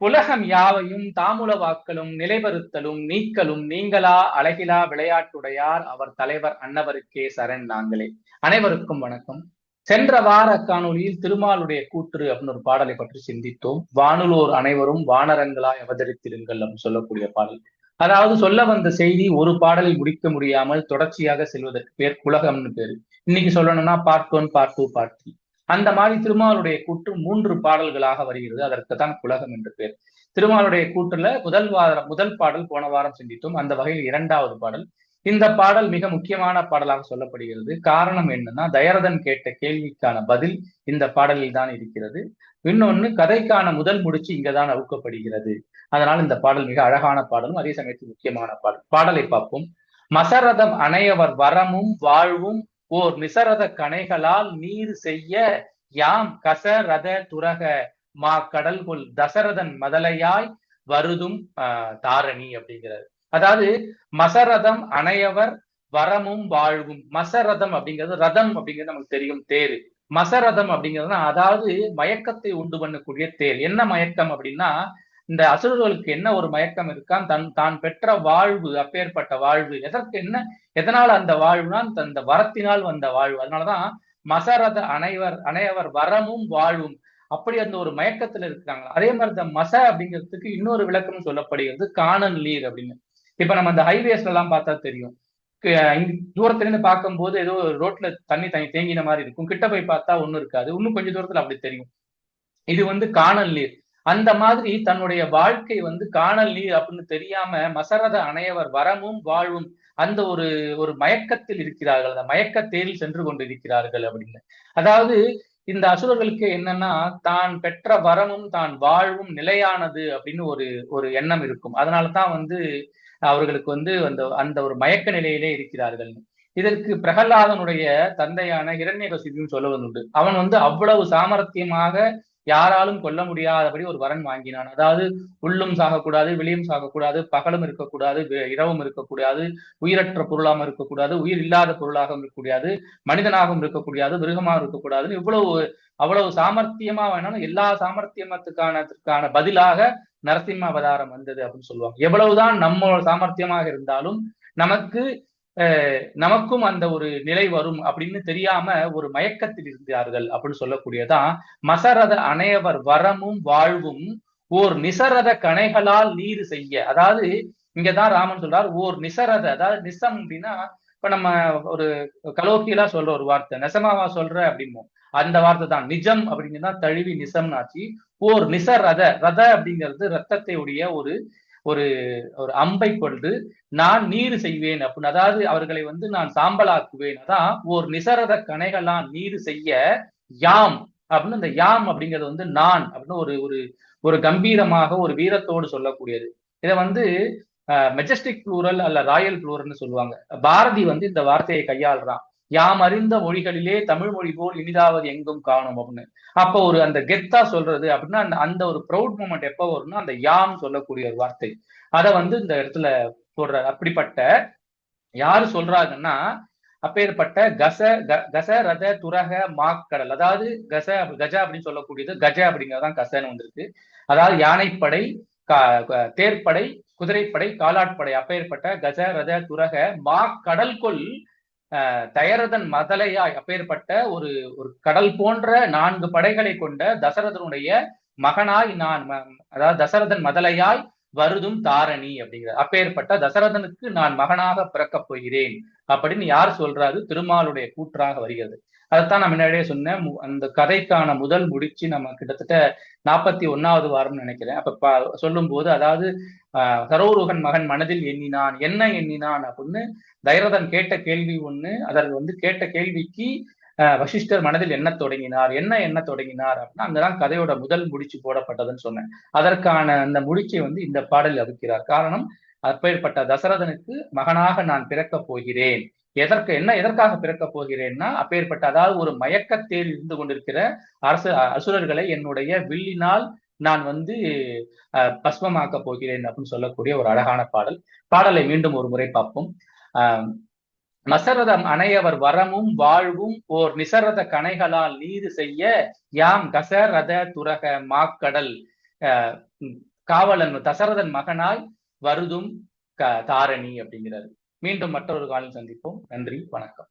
உலகம் யாவையும் தாமுல வாக்களும் நிலைபெறுத்தலும் நீக்கலும் நீங்களா அழகிலா விளையாட்டுடையார் அவர் தலைவர் அன்னவருக்கே சரண் நாங்களே. அனைவருக்கும் வணக்கம். சென்ற வார காணொலியில் திருமாலுடைய கூற்று அப்படின்னு ஒரு பாடலை பற்றி சிந்தித்தோம். வானுலோர் அனைவரும் வானரங்களாய் அவதரித்திருங்கள் அப்படின்னு சொல்லக்கூடிய பாடல். அதாவது சொல்ல வந்த செய்தி ஒரு பாடலில் முடிக்க முடியாமல் தொடர்ச்சியாக செல்வதற்கு பேர் குலகம்னு பேரு. இன்னைக்கு சொல்லணும்னா part one part two part three அந்த மாதிரி திருமாலுடைய கூற்று மூன்று பாடல்களாக வருகிறது. அதற்கு தான் குலகம் என்று பேர். திருமாலுடைய கூற்றுல முதல் வாரம் முதல் பாடல் போன வாரம் சிந்தித்தோம். அந்த வகையில் இரண்டாவது பாடல். இந்த பாடல் மிக முக்கியமான பாடலாக சொல்லப்படுகிறது. காரணம் என்னன்னா தயரதன் கேட்ட கேள்விக்கான பதில் இந்த பாடலில் தான் இருக்கிறது. இன்னொன்னு கதைக்கான முதல் முடிச்சு இங்கதான் அவுக்கப்படுகிறது. அதனால் இந்த பாடல் மிக அழகான பாடலும் அதே சமயத்தில் முக்கியமான பாடல். பாடலை பார்ப்போம். மசரதம் அணையவர் வரமும் வாழ்வும் ஓர் நிசரத கணைகளால் நீர் செய்ய யாம் கச ரத துரக மா கடல் கொள் தசரதன் மதலையாய் வருதும் தாரணி அப்படிங்கிறது அதாவது மசரதம் அணையவர் வரமும் வாழ்வும். மசரதம் அப்படிங்கிறது ரதம் அப்படிங்கிறது நமக்கு தெரியும் தேர். மசரதம் அப்படிங்கிறதுனா அதாவது மயக்கத்தை உண்டு பண்ணக்கூடிய தேர். என்ன மயக்கம் அப்படின்னா இந்த அசுரர்களுக்கு என்ன ஒரு மயக்கம் இருக்கான்? தன் தான் பெற்ற வாழ்வு அப்பேற்பட்ட வாழ்வு. எதற்கு என்ன எதனால் அந்த வாழ்வுனா அந்த வரத்தினால் வந்த வாழ்வு. அதனாலதான் மசரத அனைவர் அனைவர் வரமும் வாழ்வும். அப்படி அந்த ஒரு மயக்கத்துல இருக்கிறாங்க. அதே மாதிரி இந்த மச அப்படிங்கிறதுக்கு இன்னொரு விளக்கம் சொல்லப்படுகிறது காணல் நீர் அப்படின்னு. இப்ப நம்ம அந்த ஹைவேஸ்ல எல்லாம் பார்த்தா தெரியும். தூரத்துல இருந்து பார்க்கும்போது ஏதோ ரோட்ல தண்ணி தண்ணி தேங்கின மாதிரி இருக்கும். கிட்ட போய் பார்த்தா ஒண்ணும் இருக்காது. இன்னும் கொஞ்சம் தூரத்துல அப்படி தெரியும். இது வந்து காணல் நீர். அந்த மாதிரி தன்னுடைய வாழ்க்கை வந்து காணல் நீர் அப்படின்னு தெரியாம மசரத அணையவர் வரமும் வாழ்வும் அந்த ஒரு ஒரு மயக்கத்தில் இருக்கிறார்கள். அந்த மயக்கத்தேரில் சென்று கொண்டு இருக்கிறார்கள் அப்படின்னு. அதாவது இந்த அசுரர்களுக்கு என்னன்னா தான் பெற்ற வரமும் தான் வாழ்வும் நிலையானது அப்படின்னு ஒரு ஒரு எண்ணம் இருக்கும். அதனாலதான் வந்து அவர்களுக்கு வந்து அந்த அந்த ஒரு மயக்க நிலையிலே இருக்கிறார்கள். இதற்கு பிரகலாதனுடைய தந்தையான இரண்யகசிபியும் சொல்லுவதுண்டு அவன் வந்து அவ்வளவு சாமர்த்தியமாக யாராலும் கொல்ல முடியாதபடி ஒரு வரன் வாங்கினான். அதாவது உள்ளும் சாகக்கூடாது வெளியும் சாகக்கூடாது பகலும் இருக்கக்கூடாது இரவும் இருக்கக்கூடாது உயிரற்ற பொருளாகவும் இருக்கக்கூடாது உயிர் இல்லாத பொருளாகவும் இருக்கக்கூடாது மனிதனாகவும் இருக்கக்கூடாது மிருகமாக இருக்கக்கூடாதுன்னு இவ்வளவு அவ்வளவு சாமர்த்தியமா வேணாலும் எல்லா சாமர்த்தியமத்துக்கானதுக்கான பதிலாக நரசிம்ம அவதாரம் வந்தது அப்படின்னு சொல்லுவாங்க. எவ்வளவுதான் நம்ம சாமர்த்தியமாக இருந்தாலும் நமக்கு நமக்கும் அந்த ஒரு நிலை வரும் அப்படின்னு தெரியாம ஒரு மயக்கத்தில் இருந்தார்கள் அப்படின்னு சொல்லக்கூடியதான் மசரத அணையவர் வரமும் வாழ்வும் ஓர் நிசரத கணைகளால் நீர் செய்ய. அதாவது இங்கதான் ராமன் சொல்றார் ஓர் நிசரத அதாவது நிசம் அப்படின்னா இப்ப நம்ம ஒரு கலோக்கியலா சொல்ற ஒரு வார்த்தை நெசமாவா சொல்ற அப்படிமோ அந்த வார்த்தை தான் நிஜம் அப்படிங்கிறதான் தழுவி நிசம்னாச்சு. ஓர் நிசரத ரத அப்படிங்கிறது ரத்தத்தை உடைய ஒரு ஒரு ஒரு அம்பை கொண்டு நான் நீர் செய்வேன் அப்படின்னு. அதாவது அவர்களை வந்து நான் சாம்பலாக்குவேன். அதான் ஓர் நிசரத கணைகளான் நீர் செய்ய யாம் அப்படின்னு. இந்த யாம் அப்படிங்கிறது வந்து நான் அப்படின்னு ஒரு ஒரு ஒரு கம்பீரமாக ஒரு வீரத்தோடு சொல்லக்கூடியது. இதை வந்து மெஜஸ்டிக் ப்ளூரல் அல்ல ராயல் ப்ளூரல்னு சொல்லுவாங்க. பாரதி வந்து இந்த வார்த்தையை கையாளுறான். யாம் அறிந்த மொழிகளிலே தமிழ் மொழி போல் இனிதாவது எங்கும் காணும் அப்படின்னு. அப்போ ஒரு அந்த கெத்தா சொல்றது அப்படின்னா அந்த அந்த ஒரு ப்ரௌட் மூமெண்ட் எப்போ வரும்னா அந்த யாம் சொல்லக்கூடிய ஒரு வார்த்தை. அதை வந்து இந்த இடத்துல சொல்றாரு அப்படிப்பட்ட யாரு சொல்றாங்கன்னா அப்பேற்பட்ட கச கச ரத துரக மாக்கடல் அதாவது கச கஜ அப்படின்னு சொல்லக்கூடியது கஜ அப்படிங்கிறதான் கசன்னு வந்திருக்கு. அதாவது யானைப்படை தேர்ப்படை குதிரைப்படை காலாட்படை. அப்பேற்பட்ட கஜ ரத துரக மா கடல்கொள் தயரதன் மதலையாய் அப்பேற்பட்ட ஒரு ஒரு கடல் போன்ற நான்கு படைகளை கொண்ட தசரதனுடைய மகனாய் நான் அதாவது தசரதன் மதலையாய் வருதும் தாரணி அப்படிங்கிற அப்பேற்பட்ட தசரதனுக்கு நான் மகனாக பிறக்கப் போகிறேன் அப்படின்னு யார் சொல்றாரு? திருமாலுடைய கூற்றாக வருகிறது. அதைத்தான் நான் முன்னாடியே சொன்னேன். அந்த கதைக்கான முதல் முடிச்சு நம்ம கிட்டத்தட்ட நாற்பத்தி ஒன்னாவது வாரம்னு நினைக்கிறேன். அப்ப சொல்லும் போது அதாவது சரோருகன் மகன் மனதில் எண்ணினான் என்ன எண்ணினான் அப்படின்னு தைரதன் கேட்ட கேள்வி ஒண்ணு அதற்கு வந்து கேட்ட கேள்விக்கு வசிஷ்டர் மனதில் என்ன தொடங்கினார் என்ன என்ன தொடங்கினார் அப்படின்னா அங்கதான் கதையோட முதல் முடிச்சு போடப்பட்டதுன்னு சொன்னேன். அதற்கான அந்த முடிச்சை வந்து இந்த பாடலில் அவிக்கிறார் காரணம் அப்பேற்பட்ட தசரதனுக்கு மகனாக நான் பிறக்கப் போகிறேன். எதற்கு என்ன எதற்காக பிறக்கப் போகிறேன்னா அப்பேற்பட்ட அதாவது ஒரு மயக்கத்தில் இருந்து கொண்டிருக்கிற அரசு அசுரர்களை என்னுடைய வில்லினால் நான் வந்து பஸ்மமாக்க போகிறேன் அப்படின்னு சொல்லக்கூடிய ஒரு அழகான பாடல். பாடலை மீண்டும் ஒரு முறை பார்ப்போம். ஆஹ் மசரதம் அணையவர் வரமும் வாழ்வும் ஓர் நிசரத கணைகளால் நீது செய்ய யாம் கசரத துரக மாக்கடல். காவலன் தசரதன் மகனாய் வருதும் க தாரணி அப்படிங்கிறாரு. மீண்டும் மற்றொரு காலம் சந்திப்போம். நன்றி வணக்கம்.